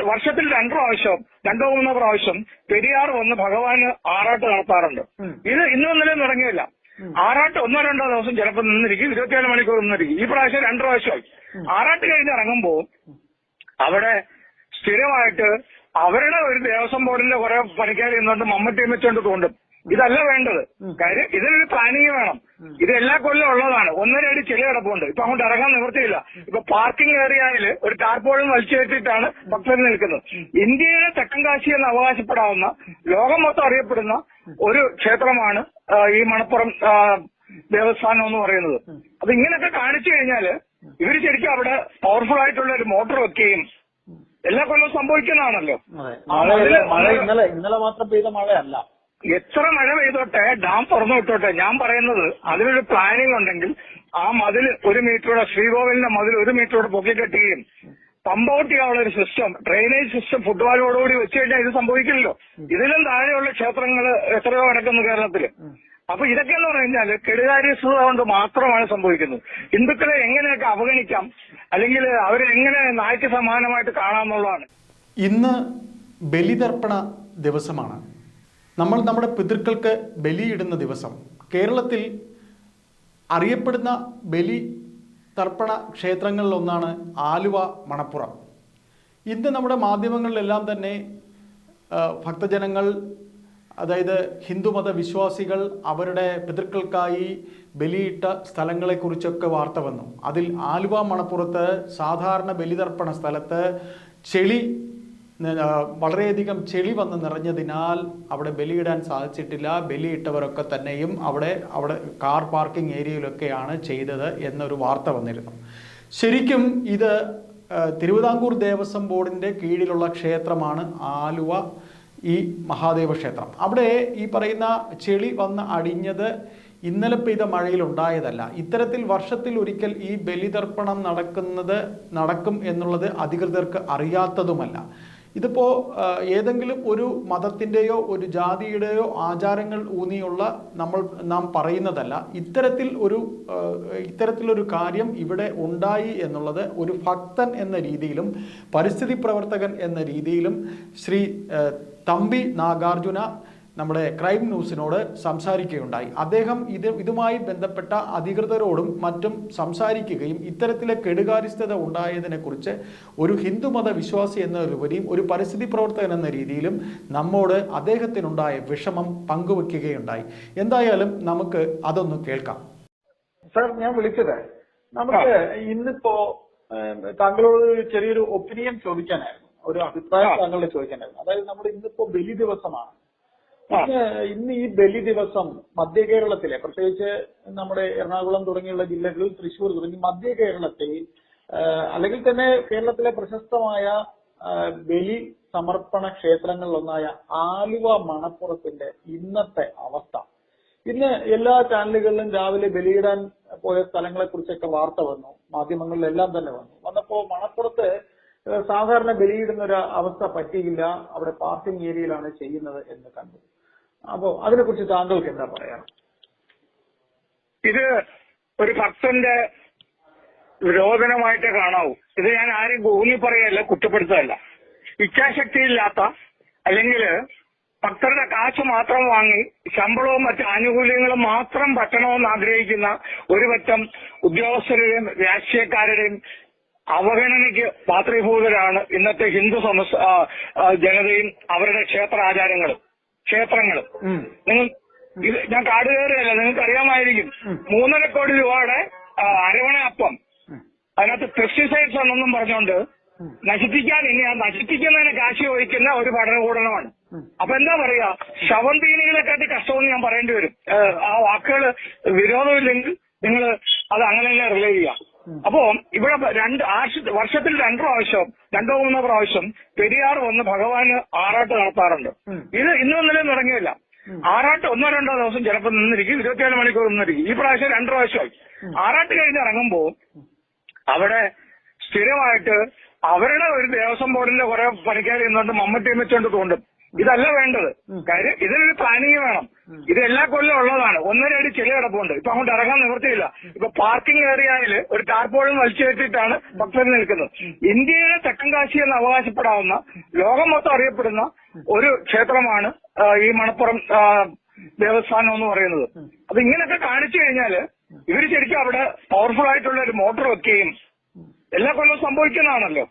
വർഷത്തിൽ രണ്ടു പ്രാവശ്യം രണ്ടോ മൂന്നോ പ്രാവശ്യം പെരിയാർ വന്ന് ഭഗവാന് ആറാട്ട് നടത്താറുണ്ട്. ഇത് ഇന്നും ഇന്നലെയും തുടങ്ങിയില്ല. ആറാട്ട് ഒന്നോ രണ്ടോ ദിവസം ചിലപ്പോൾ നിന്നിരിക്കും ഇരുപത്തിയേഴ് മണിക്കൂർ നിന്നിരിക്കും. ഈ പ്രാവശ്യം രണ്ടു പ്രാവശ്യമായി. ആറാട്ട് കഴിഞ്ഞ് ഇറങ്ങുമ്പോൾ അവിടെ സ്ഥിരമായിട്ട് അവരുടെ ഒരു ദേവസ്വം ബോർഡിന്റെ കുറെ പണിക്കാർ ഇന്നുകൊണ്ട് മമ്മട്ടി വെച്ചുകൊണ്ട് തോണ്ടും. ഇതല്ല വേണ്ടത്. കാര്യം ഇതിനൊരു പ്ലാനിങ് വേണം. ഇത് എല്ലാ കൊല്ലം ഉള്ളതാണ്. ഒന്നര അടി ചെളി കിടപ്പുണ്ട്. ഇപ്പൊ അങ്ങോട്ട് ഇറങ്ങാൻ നിവൃത്തിയില്ല. ഇപ്പൊ പാർക്കിംഗ് ഏരിയയിൽ ഒരു ടാർപോളും വലിച്ചു കയറ്റിയിട്ടാണ് ഭക്തർ നിൽക്കുന്നത്. ഇന്ത്യയിലെ തെക്കൻ കാശി എന്ന് അവകാശപ്പെടാവുന്ന ലോകം മൊത്തം അറിയപ്പെടുന്ന ഒരു ക്ഷേത്രമാണ് ഈ മണപ്പുറം ദേവസ്ഥാനം എന്ന് പറയുന്നത്. അപ്പൊ ഇങ്ങനെയൊക്കെ കാണിച്ചു കഴിഞ്ഞാൽ ഇവർ ശരിക്കും അവിടെ പവർഫുൾ ആയിട്ടുള്ള ഒരു മോട്ടർ വെക്കുകയും എല്ലാ കൊല്ലവും സംഭവിക്കുന്നതാണല്ലോ. ഇന്നലെ ഇന്നലെ മാത്രം പെയ്ത മഴയല്ല. എത്ര മഴ പെയ്തോട്ടെ ഡാം തുറന്നു വിട്ടോട്ടെ ഞാൻ പറയുന്നത് അതിനൊരു പ്ലാനിംഗ് ഉണ്ടെങ്കിൽ ആ മതിൽ ഒരു മീറ്ററോടെ ശ്രീകോവിലിന്റെ മതിൽ ഒരു മീറ്ററോടെ പൊക്കിക്കെട്ടുകയും പമ്പ് ഔട്ട് ചെയ്യാനുള്ള ഒരു സിസ്റ്റം ഡ്രെയിനേജ് സിസ്റ്റം ഫുട്ബോളോടുകൂടി വെച്ച് കഴിഞ്ഞാൽ ഇത് സംഭവിക്കില്ലല്ലോ. ഇതിലും താഴെയുള്ള ക്ഷേത്രങ്ങൾ എത്രയോ കിടക്കുന്നു കേരളത്തിൽ അപ്പൊ ഇതൊക്കെ എന്ന് പറഞ്ഞാൽ കെടുകാര്യസ്ഥത കൊണ്ട് മാത്രമാണ് സംഭവിക്കുന്നത്. ഹിന്ദുക്കളെ എങ്ങനെയൊക്കെ അവഗണിക്കാം അല്ലെങ്കിൽ അവരെ എങ്ങനെ നായ്ക്ക് സമാനമായിട്ട് കാണാമെന്നുള്ളതാണ് ഇന്ന് ബലിതർപ്പണ ദിവസമാണ്. നമ്മൾ നമ്മുടെ പിതൃക്കൾക്ക് ബലിയിടുന്ന ദിവസം കേരളത്തിൽ അറിയപ്പെടുന്ന ബലി തർപ്പണ ക്ഷേത്രങ്ങളിലൊന്നാണ് ആലുവ മണപ്പുറം. ഇന്ന് നമ്മുടെ മാധ്യമങ്ങളിലെല്ലാം തന്നെ ഭക്തജനങ്ങൾ അതായത് ഹിന്ദുമത വിശ്വാസികൾ അവരുടെ പിതൃക്കൾക്കായി ബലിയിട്ട സ്ഥലങ്ങളെക്കുറിച്ചൊക്കെ വാർത്ത വന്നു. അതിൽ ആലുവ മണപ്പുറത്ത് സാധാരണ ബലിതർപ്പണ സ്ഥലത്ത് ചെളി വളരെയധികം ചെളി വന്ന് നിറഞ്ഞതിനാൽ അവിടെ ബലിയിടാൻ സാധിച്ചിട്ടില്ല. ബലിയിട്ടവരൊക്കെ തന്നെയും അവിടെ അവിടെ കാർ പാർക്കിംഗ് ഏരിയയിലൊക്കെയാണ് ചെയ്തത് എന്നൊരു വാർത്ത വന്നിരുന്നു. ശരിക്കും ഇത് തിരുവിതാംകൂർ ദേവസ്വം ബോർഡിന്റെ കീഴിലുള്ള ക്ഷേത്രമാണ് ആലുവ ഈ മഹാദേവ ക്ഷേത്രം. അവിടെ ഈ പറയുന്ന ചെളി വന്ന് അടിഞ്ഞത് ഇന്നലെ പെയ്ത മഴയിൽ ഉണ്ടായതല്ല ഇത്തരത്തിൽ വർഷത്തിൽ ഒരിക്കൽ ഈ ബലിതർപ്പണം നടക്കുന്നത് നടക്കും എന്നുള്ളത് അധികൃതർക്ക് അറിയാത്തതുമല്ല. ഇതിപ്പോ ആ, ഏതെങ്കിലും ഒരു മതത്തിന്റെയോ ഒരു ജാതിയുടെയോ ആചാരങ്ങൾ ഊന്നിയുള്ള നമ്മൾ നാം പറയുന്നതല്ല. ഇത്തരത്തിൽ ഒരു ഇത്തരത്തിലൊരു കാര്യം ഇവിടെ ഉണ്ടായി എന്നുള്ളത് ഒരു ഭക്തൻ എന്ന രീതിയിലും പരിസ്ഥിതി പ്രവർത്തകൻ എന്ന രീതിയിലും ശ്രീ തമ്പി നാഗാർജുന നമ്മുടെ ക്രൈം ന്യൂസിനോട് സംസാരിക്കുകയുണ്ടായി. അദ്ദേഹം ഇത് ഇതുമായി ബന്ധപ്പെട്ട അധികൃതരോടും മറ്റും സംസാരിക്കുകയും ഇത്തരത്തിലെ കെടുകാര്യസ്ഥത ഉണ്ടായതിനെക്കുറിച്ച് ഒരു ഹിന്ദുമത വിശ്വാസി എന്നതിലുപരിയും ഒരു പരിസ്ഥിതി പ്രവർത്തകൻ എന്ന രീതിയിലും നമ്മോട് അദ്ദേഹത്തിനുണ്ടായ വിഷമം പങ്കുവെക്കുകയുണ്ടായി. എന്തായാലും നമുക്ക് അതൊന്ന് കേൾക്കാം. സർ ഞാൻ വിളിച്ചത് നമുക്ക് ഇന്നിപ്പോ താങ്കളോട് ചെറിയൊരു ഒപ്പീനിയൻ ചോദിക്കാനായിരുന്നു. ഒരു അഭിപ്രായം താങ്കളോട് ചോദിക്കാനായിരുന്നു. അതായത് നമ്മുടെ ഇന്നിപ്പോ ബലി ദിവസമാണ്. ഇന്ന് ഇന്ന് ഈ ബലി ദിവസം മധ്യ കേരളത്തിലെ പ്രത്യേകിച്ച് നമ്മുടെ എറണാകുളം തുടങ്ങിയുള്ള ജില്ലകളിൽ തൃശൂർ തുടങ്ങി മധ്യ കേരളത്തിൽ അല്ലെങ്കിൽ തന്നെ കേരളത്തിലെ പ്രശസ്തമായ ബലി സമർപ്പണ ക്ഷേത്രങ്ങളിലൊന്നായ ആലുവ മണപ്പുറത്തിന്റെ ഇന്നത്തെ അവസ്ഥ. ഇന്ന് എല്ലാ ചാനലുകളിലും രാവിലെ ബലിയിടാൻ പോയ സ്ഥലങ്ങളെ കുറിച്ചൊക്കെ വാർത്ത വന്നു മാധ്യമങ്ങളിലെല്ലാം തന്നെ വന്നു. വന്നപ്പോ മണപ്പുറത്ത് സാധാരണ ബലിയിടുന്ന ഒരു അവസ്ഥ പറ്റിയില്ല അവിടെ പാർക്കിംഗ് ഏരിയയിലാണ് ചെയ്യുന്നത് എന്ന് കണ്ടു. അപ്പോ അതിനെക്കുറിച്ച് താങ്കൾക്ക് എന്താ പറയാ ഇത് ഒരു ഭക്തന്റെ വിരോധനമായിട്ടേ കാണാവൂ. ഇത് ഞാൻ ആരും ഗൂഗിളിൽ പറയല്ല കുറ്റപ്പെടുത്തല്ല ഇച്ഛാശക്തി ഇച്ഛാശക്തിയില്ലാത്ത അല്ലെങ്കിൽ ഭക്തരുടെ കാശ് മാത്രം വാങ്ങി ശമ്പളവും മറ്റ് ആനുകൂല്യങ്ങളും മാത്രം പറ്റണമെന്ന് ആഗ്രഹിക്കുന്ന ഒരു പറ്റം ഉദ്യോഗസ്ഥരുടെയും രാഷ്ട്രീയക്കാരുടെയും അവഗണനയ്ക്ക് പാത്രീഭൂതരാണ് ഇന്നത്തെ ഹിന്ദു ജനതയും അവരുടെ ക്ഷേത്ര ആചാരങ്ങളും. ക്ഷേത്രങ്ങളും. നിങ്ങൾ ഇത് ഞാൻ കാട് കയറിയല്ല നിങ്ങൾക്ക് അറിയാമായിരിക്കും മൂന്നര കോടി രൂപയുടെ അരവണ അപ്പം. അതിനകത്ത് പെസ്റ്റിസൈഡ്സ് ഒന്നും പറഞ്ഞുകൊണ്ട് നശിപ്പിക്കാൻ ഇനി ആ നശിപ്പിക്കുന്നതിന് കാശി ഒഴിക്കുന്ന ഒരു പഠനകൂടനമാണ് അപ്പൊ എന്താ പറയാ? ശവം തീനികളെക്കാട്ടി കഷ്ടമെന്ന് ഞാൻ പറയേണ്ടി വരും. ആ വാക്കുകൾ വിരോധമില്ലെങ്കിൽ നിങ്ങൾ അത് അങ്ങനെ തന്നെ റിലേ ചെയ്യാം. അപ്പോ ഇവിടെ രണ്ട് ആഴ്ച വർഷത്തിൽ രണ്ട് പ്രാവശ്യം രണ്ടോ മൂന്നോ പ്രാവശ്യം പെരിയാർ വന്ന് ഭഗവാന് ആറാട്ട് നടത്താറുണ്ട്. ഇത് ഇന്നും ഇന്നലെയും തുടങ്ങിയില്ല. ആറാട്ട് ഒന്നോ രണ്ടോ ദിവസം ചിലപ്പോൾ നിന്നിരിക്കും. ഇരുപത്തിയേഴ് മണിക്കൂർ നിന്നിരിക്കും. ഈ പ്രാവശ്യം രണ്ടു പ്രാവശ്യമായി. ആറാട്ട് കഴിഞ്ഞ് ഇറങ്ങുമ്പോൾ അവിടെ സ്ഥിരമായിട്ട് അവരുടെ ഒരു ദേവസ്വം ബോർഡിന്റെ കുറെ പണിക്കാർ ഇന്നുകൊണ്ട് മമ്മട്ടി വെച്ചുകൊണ്ട് തോണ്ടും ഇതല്ല വേണ്ടത്. കാര്യം ഇതിനൊരു പ്ലാനിങ് വേണം. ഇത് എല്ലാ കൊല്ലം ഉള്ളതാണ്. ഒന്നരടി ചെളി കിടപ്പുണ്ട്. ഇപ്പൊ അങ്ങോട്ട് ഇറങ്ങാൻ നിവൃത്തിയില്ല. ഇപ്പൊ പാർക്കിംഗ് ഏറിയയിൽ ഒരു ടാർപോളും വലിച്ചു കെട്ടിയിട്ടാണ് ഭക്തർ നിൽക്കുന്നത്. ഇന്ത്യയിലെ തെക്കൻ കാശി എന്ന് അവകാശപ്പെടാവുന്ന ലോകം മൊത്തം അറിയപ്പെടുന്ന ഒരു ക്ഷേത്രമാണ് ഈ മണപ്പുറം ദേവസ്ഥാനം എന്ന് പറയുന്നത്. അപ്പൊ ഇങ്ങനെയൊക്കെ കാണിച്ചു കഴിഞ്ഞാൽ ഇവർ ശരിക്കും അവിടെ പവർഫുൾ ആയിട്ടുള്ള ഒരു മോട്ടർ വെക്കുകയും എല്ലാ കൊല്ലവും സംഭവിക്കുന്നതാണല്ലോ.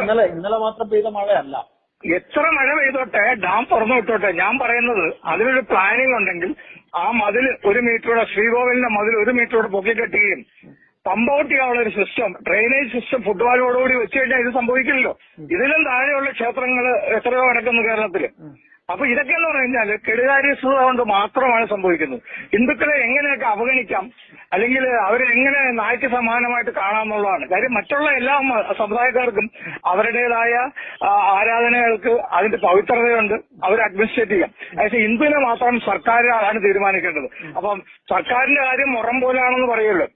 ഇന്നലെ ഇന്നലെ മാത്രം പെയ്ത മഴയല്ല. എത്ര മഴ പെയ്തോട്ടെ ഡാം തുറന്നു വിട്ടോട്ടെ ഞാൻ പറയുന്നത് അതിനൊരു പ്ലാനിംഗ് ഉണ്ടെങ്കിൽ ആ മതിൽ ഒരു മീറ്ററോടെ ശ്രീകോവിലിന്റെ മതിൽ ഒരു മീറ്ററോടെ പൊക്കിക്കെട്ടുകയും പമ്പ് ഔട്ട് ചെയ്യാനുള്ള ഒരു സിസ്റ്റം ഡ്രെയിനേജ് സിസ്റ്റം ഫുട്ബോളോടുകൂടി വെച്ച് കഴിഞ്ഞാൽ ഇത് സംഭവിക്കില്ലല്ലോ. ഇതിലും താഴെയുള്ള ക്ഷേത്രങ്ങൾ എത്രയോ കിടക്കുന്നു കേരളത്തിൽ. അപ്പൊ ഇതൊക്കെ എന്ന് പറഞ്ഞു കഴിഞ്ഞാൽ കെടുകാര്യസ്ഥത കൊണ്ട് മാത്രമാണ് സംഭവിക്കുന്നത്. ഹിന്ദുക്കളെ എങ്ങനെയൊക്കെ അവഗണിക്കാം അല്ലെങ്കിൽ അവരെ എങ്ങനെ നായ്ക്ക് സമാനമായിട്ട് കാണാമെന്നുള്ളതാണ്. കാര്യം മറ്റുള്ള എല്ലാ സമുദായക്കാർക്കും അവരുടേതായ ആരാധനകൾക്ക് അതിന്റെ പവിത്രതയുണ്ട്. അവർ അഡ്മിനിസ്ട്രേറ്റ് ചെയ്യാം. പക്ഷെ ഹിന്ദുവിനെ മാത്രം സർക്കാരാണ് തീരുമാനിക്കേണ്ടത്. അപ്പം സർക്കാരിന്റെ കാര്യം മുറം പോലാണെന്ന് പറയുള്ളൂ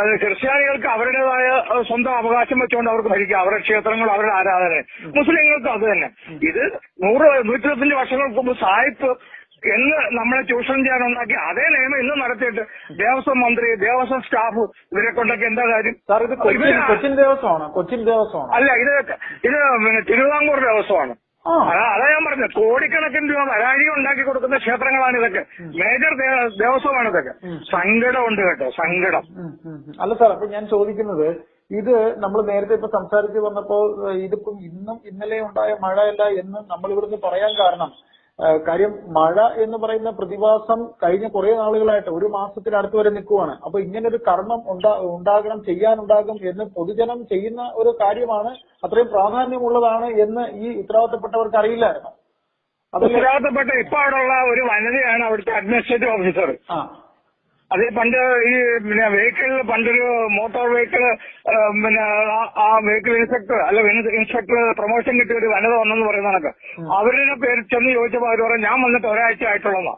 അത് ക്രിസ്ത്യാനികൾക്ക് അവരുടേതായ സ്വന്തം അവകാശം വെച്ചുകൊണ്ട് അവർക്ക് ഭരിക്കാം. അവരുടെ ക്ഷേത്രങ്ങൾ അവരുടെ ആരാധന മുസ്ലിങ്ങൾക്ക് അത് തന്നെ. ഇത് നൂറ് നൂറ്റിരുപത്തഞ്ച് വർഷങ്ങൾക്ക് മുമ്പ് സായിപ്പ് എന്ന് നമ്മളെ ചൂഷണം ചെയ്യാൻ ഉണ്ടാക്കി അതേ നിയമം ഇന്ന് നടത്തിയിട്ട് ദേവസ്വം മന്ത്രി ദേവസ്വം സ്റ്റാഫ് ഇവരെ കൊണ്ടൊക്കെ എന്താ കാര്യം? സാർ ഇത് കൊച്ചിൻ ദേവസ്വമാണ് കൊച്ചിൻ ദേവസ്വമാണ്. അല്ല ഇത് ഇത് പിന്നെ തിരുവിതാംകൂർ ദേവസ്വമാണ്. അതാ ഞാൻ പറഞ്ഞത്. കോടിക്കണക്കിന് രൂപ വരാഴി ഉണ്ടാക്കി കൊടുക്കുന്ന ക്ഷേത്രങ്ങളാണ് ഇതൊക്കെ. മേജർ ദേവസ്വമാണ് ഇതൊക്കെ. സങ്കടമുണ്ട് കേട്ടോ സങ്കടം. അല്ല സാർ അപ്പൊ ഞാൻ ചോദിക്കുന്നത് ഇത് നമ്മൾ നേരത്തെ ഇപ്പൊ സംസാരിച്ച് വന്നപ്പോൾ ഇതിപ്പം ഇന്നും ഇന്നലെ ഉണ്ടായ മഴയല്ല എന്ന് നമ്മൾ ഇവിടുന്ന് പറയാൻ കാരണം കാര്യം മഴ എന്ന് പറയുന്ന പ്രതിഭാസം കഴിഞ്ഞ കുറെ നാളുകളായിട്ട് ഒരു മാസത്തിനടുത്ത് വരെ നിൽക്കുവാണ്. അപ്പൊ ഇങ്ങനെ ഒരു കർമ്മം ഉണ്ടാ ഉണ്ടാകണം ചെയ്യാനുണ്ടാകും എന്ന് പൊതുജനം ചെയ്യുന്ന ഒരു കാര്യമാണ് അത്രയും പ്രാധാന്യമുള്ളതാണ് എന്ന് ഈ ഉത്തരവാദിത്തപ്പെട്ടവർക്ക് അറിയില്ലായിരുന്നു. അത് ഉത്തരവാദിത്തപ്പെട്ട ഇപ്പൊ അവിടെയുള്ള ഒരു വനിതയാണ് അവിടുത്തെ അഡ്മിനിസ്ട്രേറ്റീവ് ഓഫീസർ. ആ. അത് പണ്ട് ഈ പിന്നെ വെഹിക്കിളിൽ പണ്ടൊരു മോട്ടോർ വെഹിക്കിൾ പിന്നെ ആ- വെഹിക്കിൾ ഇൻസ്പെക്ടർ അല്ല ഇൻസ്പെക്ടർ പ്രൊമോഷൻ കിട്ടിയ ഒരു വനിത വന്നെന്ന് പറയുന്ന കണക്ക്. അവരുടെ പേര് ചെന്ന് ചോദിച്ചപ്പോ അവർ പറഞ്ഞു ഞാൻ വന്നിട്ട് ഒരാഴ്ച ആയിട്ടുള്ളതാ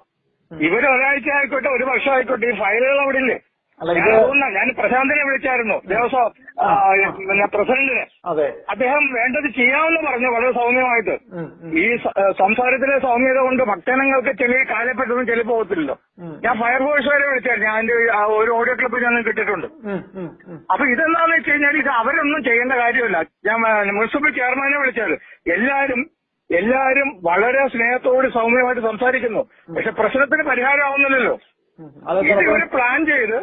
ഇവർ ഒരാഴ്ച ആയിക്കോട്ടെ ഒരു വർഷം ആയിക്കോട്ടെ ഈ ഫയലുകൾ അവിടെ ഇല്ലേ? ഞാൻ ഞാൻ പ്രശാന്തിനെ വിളിച്ചായിരുന്നു ദേവസ്വം പിന്നെ പ്രസിഡന്റിനെ. അദ്ദേഹം വേണ്ടത് ചെയ്യാമെന്ന് പറഞ്ഞു വളരെ സൗമ്യമായിട്ട്. ഈ സംസാരത്തിലെ സൗമ്യത കൊണ്ട് ഭക്തജനങ്ങൾക്ക് ചെറിയ കാലപ്പെട്ടൊന്നും ചെളി പോകത്തില്ലല്ലോ. ഞാൻ ഫയർഫോഴ്സ് വരെ വിളിച്ചായിരുന്നു ഞാൻ അതിന്റെ ഒരു ഓഡിയോ ക്ലിപ്പ് ഞാൻ കിട്ടിയിട്ടുണ്ട്. അപ്പൊ ഇതെന്താന്ന് വെച്ച് കഴിഞ്ഞാൽ ഇത് അവരൊന്നും ചെയ്യേണ്ട കാര്യമില്ല. ഞാൻ മുനിസിപ്പൽ ചെയർമാനെ വിളിച്ചാൽ എല്ലാരും എല്ലാരും വളരെ സ്നേഹത്തോട് സൗമ്യമായിട്ട് സംസാരിക്കുന്നു. പക്ഷെ പ്രശ്നത്തിന് പരിഹാരമാവുന്നില്ലല്ലോ ഇവർ പ്ലാൻ ചെയ്ത്.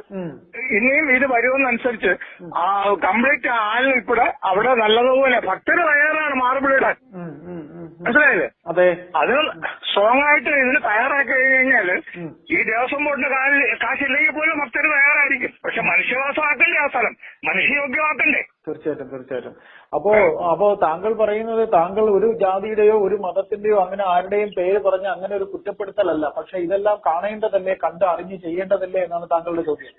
ഇനിയും ഇത് വരുമെന്നനുസരിച്ച് കംപ്ലീറ്റ് കംപ്ലീറ്റ് ആളിനുൾപ്പെടെ അവിടെ നല്ലതുപോലെ ഭക്തര് തയ്യാറാണ് ഉം. മനസ്സിലായില്ലേ? അതെ. അത് സ്ട്രോങ് ആയിട്ട് ഇതിന് തയ്യാറാക്കി കഴിഞ്ഞാൽ. ഈ ദേവസ്വം ബോർഡിന്റെ കാലിൽ കാശില്ലെങ്കിൽ പോലും ഭക്തര് തയ്യാറായിരിക്കും. പക്ഷെ മനുഷ്യവാസമാക്കണ്ടേ ആ സ്ഥലം? മനുഷ്യയോഗ്യമാക്കണ്ടേ? തീർച്ചയായിട്ടും തീർച്ചയായിട്ടും. അപ്പോ അപ്പോ താങ്കൾ പറയുന്നത് താങ്കൾ ഒരു ജാതിയുടെയോ ഒരു മതത്തിന്റെയോ അങ്ങനെ ആരുടെയും പേര് പറഞ്ഞ് അങ്ങനെ ഒരു കുറ്റപ്പെടുത്തലല്ല. പക്ഷെ ഇതെല്ലാം കാണേണ്ടതല്ലേ കണ്ട് അറിഞ്ഞ് ചെയ്യേണ്ടതല്ലേ എന്നാണ് താങ്കളുടെ ചോദ്യം.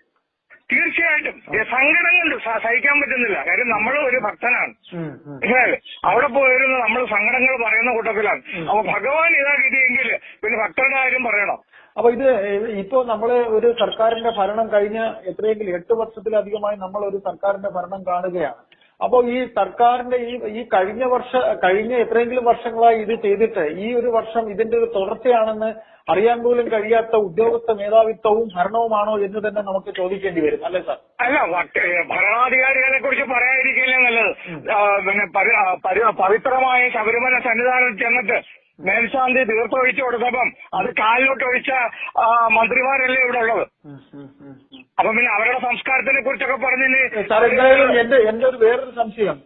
തീർച്ചയായിട്ടും. ഈ സങ്കടം കൊണ്ട് സഹിക്കാൻ പറ്റുന്നില്ല. കാര്യം നമ്മൾ ഒരു ഭക്തനാണ്. മനസ്സിലായില്ലേ? അവിടെ പോയിരുന്നു നമ്മൾ സങ്കടങ്ങൾ പറയുന്ന കൂട്ടത്തിലാണ്. അപ്പൊ ഭഗവാൻ ഇതാ ഗതിയെങ്കിൽ പിന്നെ ഭക്തരുടെ കാര്യം പറയണം. അപ്പൊ ഇത് ഇപ്പോ നമ്മൾ ഒരു സർക്കാരിന്റെ ഭരണം കഴിഞ്ഞ എത്രയെങ്കിലും എട്ട് വർഷത്തിലധികമായി നമ്മൾ ഒരു സർക്കാരിന്റെ ഭരണം കാണുകയാണ്. അപ്പോ ഈ സർക്കാരിന്റെ ഈ ഈ കഴിഞ്ഞ വർഷ കഴിഞ്ഞ എത്രയെങ്കിലും വർഷങ്ങളായി ഇത് ചെയ്തിട്ട് ഈ ഒരു വർഷം ഇതിന്റെ ഒരു തുടർച്ചയാണെന്ന് അറിയാൻ പോലും കഴിയാത്ത ഉദ്യോഗസ്ഥ മേധാവിത്വവും ഭരണവുമാണോ എന്ന് തന്നെ നമുക്ക് ചോദിക്കേണ്ടി വരും. അല്ലേ സാർ? അല്ല വട്ട- ഭരണാധികാരികളെ കുറിച്ച് പറയാതിരിക്കില്ലേ നല്ലത്? പിന്നെ പവിത്രമായ ശബരിമല സന്നിധാനം ചെന്നിട്ട് മേൽശാന്തി തീർത്തൊഴിച്ചു കൊടുത്തപ്പം അത് കാലിലോട്ട് ഒഴിച്ച മന്ത്രിമാരല്ലേ ഇവിടെ ഉള്ളത്? അപ്പൊ പിന്നെ അവരുടെ സംസ്കാരത്തിനെ കുറിച്ചൊക്കെ പറഞ്ഞില്ല സാർ എന്തായാലും എന്റെ എന്റെ ഒരു വേറൊരു സംശയം.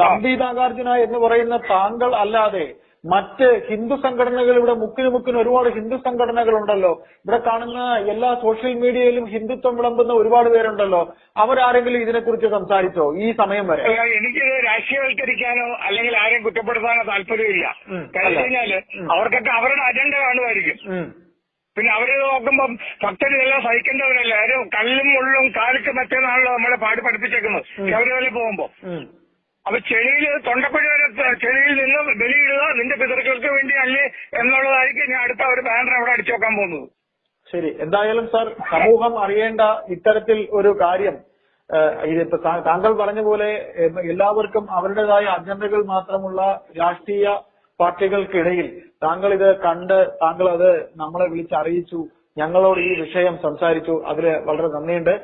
തമ്പി നാഗാർജുന എന്ന് പറയുന്ന താങ്കൾ അല്ലാതെ മറ്റ് ഹിന്ദു സംഘടനകൾ ഇവിടെ മുക്കിന് മുക്കിന് ഒരുപാട് ഹിന്ദു സംഘടനകൾ ഉണ്ടല്ലോ ഇവിടെ കാണുന്ന എല്ലാ സോഷ്യൽ മീഡിയയിലും ഹിന്ദുത്വം വിളമ്പുന്ന ഒരുപാട് പേരുണ്ടല്ലോ. അവരാരെങ്കിലും ഇതിനെക്കുറിച്ച് സംസാരിച്ചോ ഈ സമയം വരെ? എനിക്ക് രാഷ്ട്രീയവൽക്കരിക്കാനോ അല്ലെങ്കിൽ ആരെയും കുറ്റപ്പെടുത്താനോ താല്പര്യമില്ല. കഴിഞ്ഞാൽ അവർക്കൊക്കെ അവരുടെ അജണ്ട കാണുമായിരിക്കും. പിന്നെ അവർ നോക്കുമ്പം ഭക്തര് ഇതെല്ലാം സഹിക്കേണ്ടവരല്ല? ഒരു കല്ലും മുള്ളും കാലിക്ക് മറ്റേന്നാണല്ലോ നമ്മളെ പാടി പഠിപ്പിച്ചേക്കുന്നത്. ശബരിമല പോകുമ്പോ. അപ്പൊ ചെളിയിൽ തൊണ്ടപ്പുഴ വരെ ചെളിയിൽ നിന്ന് ബലിയിടുക നിന്റെ പിതൃക്കൾക്ക് വേണ്ടി അല്ലേ എന്നുള്ളതായിരിക്കും ഞാൻ അടുത്ത ഒരു ബാനർ അവിടെ അടിച്ചു നോക്കാൻ പോകുന്നത്. ശരി. എന്തായാലും സാർ സമൂഹം അറിയേണ്ട ഇത്തരത്തിൽ ഒരു കാര്യം ഇതിപ്പോ താങ്കൾ പറഞ്ഞ പോലെ എല്ലാവർക്കും അവരുടേതായ അജണ്ടകൾ മാത്രമുള്ള രാഷ്ട്രീയ പാർട്ടികൾക്കിടയിൽ താങ്കൾ ഇത് കണ്ട് താങ്കൾ അത് നമ്മളെ വിളിച്ച് അറിയിച്ചു ഞങ്ങളോട് ഈ വിഷയം സംസാരിച്ചു. അതിൽ വളരെ നന്ദിയുണ്ട്.